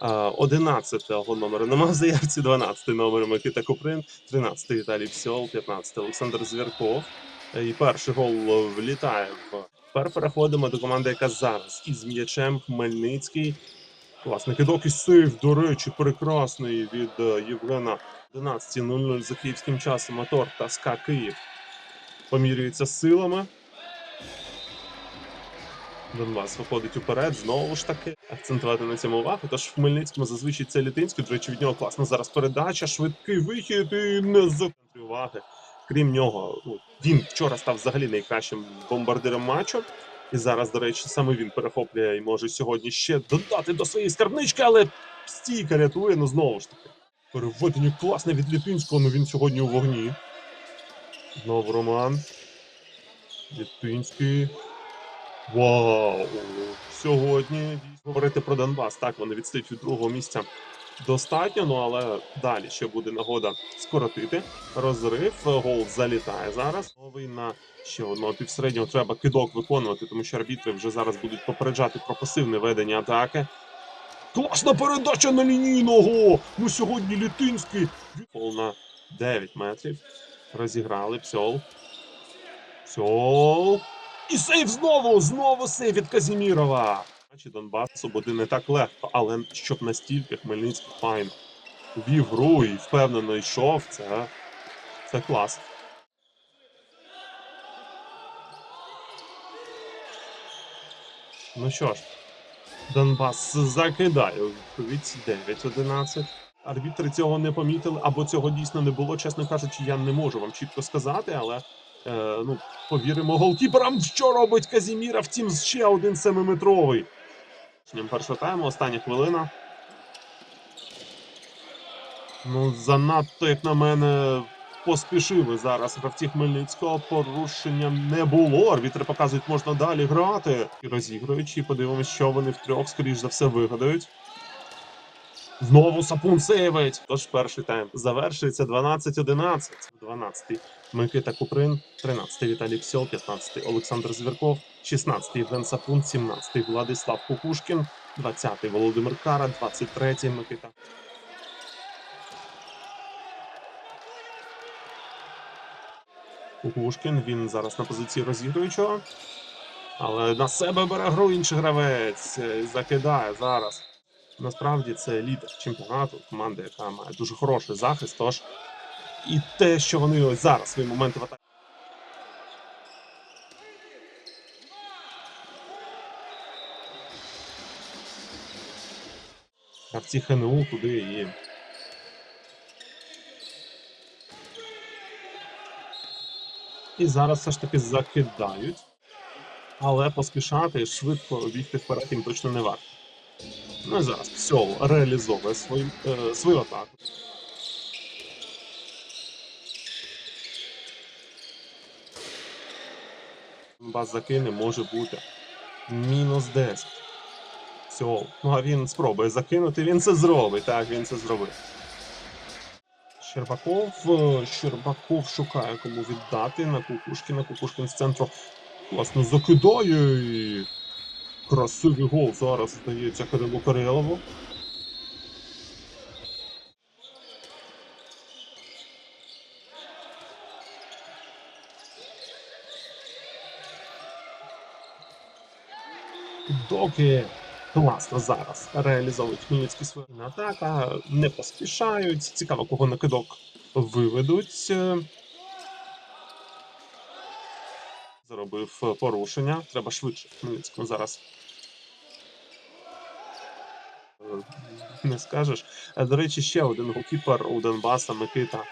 11-го номера нема в заявці, 12-й номер Микита Куприн, 13-й Віталій Псьол, 15-й Олександр Звірков. Е, І перший гол влітає. Тепер переходимо до команди, яка зараз із м'ячем Хмельницький. Класний кидок і сейв, до речі, прекрасний від е, Євгена 11.00 за київським часом. Мотор та СКА Київ помірюється силами. Донбас виходить уперед, знову ж таки. Акцентувати на цьому увагу. Тож в Хмельницькому зазвичай це Літинський. До речі, від нього класна зараз передача, швидкий вихід і не за уваги. Крім нього, ну, він вчора став взагалі найкращим бомбардиром матчу. І зараз, до речі, саме він перехоплює і може сьогодні ще додати до своєї скарбнички, але стійка рятує, ну знову ж таки. Переведення класне від Літинського, ну він сьогодні у вогні. Знову Роман. Літинський. Вау! Сьогодні говорити про Донбас. Так, вони відстають від другого місця достатньо, ну але далі ще буде нагода скоротити. Розрив, гол залітає зараз. Новий на ще одного півсереднього треба кидок виконувати, тому що арбітри вже зараз будуть попереджати про пасивне ведення атаки. Класна передача на лінійного! Ну сьогодні Літинський. Гол на 9 метрів. Розіграли Псьол. Псьол. І сейв знову! Знову сейв від Казімірова. Значить, Донбасу буде не так легко, але щоб настільки Хмельницький файн вів гру і впевнено йшов, це, це клас. Ну що ж, Донбас закидає відповідь 9-11. Арбітри цього не помітили, або цього дійсно не було. Чесно кажучи, я не можу вам чітко сказати, але ну, повіримо голкіперам, що робить Казіміра. Втім, ще один семиметровий. Почнемо першого тайму, остання хвилина. Ну, занадто, як на мене, поспішили зараз гравці Хмельницького. Порушення не було. Арбітри показують, можна далі грати. І розігруючи, подивимось, що вони втрьох, скоріш за все, вигадають. Знову Сапун сейвить. Тож перший тайм завершується 12-11. 12-й Микита Куприн, 13-й Віталій Псьол, 15-й Олександр Звірков, 16-й Євген Сапун, 17-й Владислав Кукушкін, 20-й Володимир Кара, 23-й Микита. Кукушкін, він зараз на позиції розігруючого. Але на себе бере гру інший гравець. е, Закидає зараз. Насправді це лідер чемпіонату, команда, яка має дуже хороший захист. Тож і те, що вони ось зараз свої моменти в атаці. Гравці ХНУ туди і. І зараз все ж таки закидають. Але поспішати швидко бігти вперед їм точно не варто. Ну і зараз Псьол реалізовує свою, е, свою атаку. Бас закине може бути мінус 10. Псьол. Ну а він спробує закинути, він це зробить. Так, він це зробив. Щербаков. е, Щербаков шукає кому віддати на Кукушкіна. Кукушкін з центру власне закидає красивий гол зараз здається Кирилу Карелову. Доки класно зараз реалізовують Хмельницький свою атака, не поспішають. Цікаво, кого на кидок виведуть. Заробив порушення. Треба швидше Хмельницькому зараз. Не скажеш. До речі, ще один голкіпер у Донбаса Микита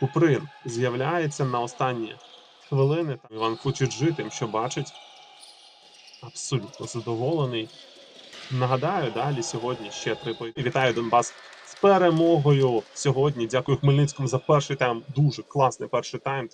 Куприн з'являється на останні хвилини. Там Іван Фучуджи тим, що бачить. Абсолютно задоволений. Нагадаю, далі сьогодні ще три бої. Вітаю Донбас з перемогою сьогодні. Дякую Хмельницькому за перший тайм. Дуже класний перший тайм.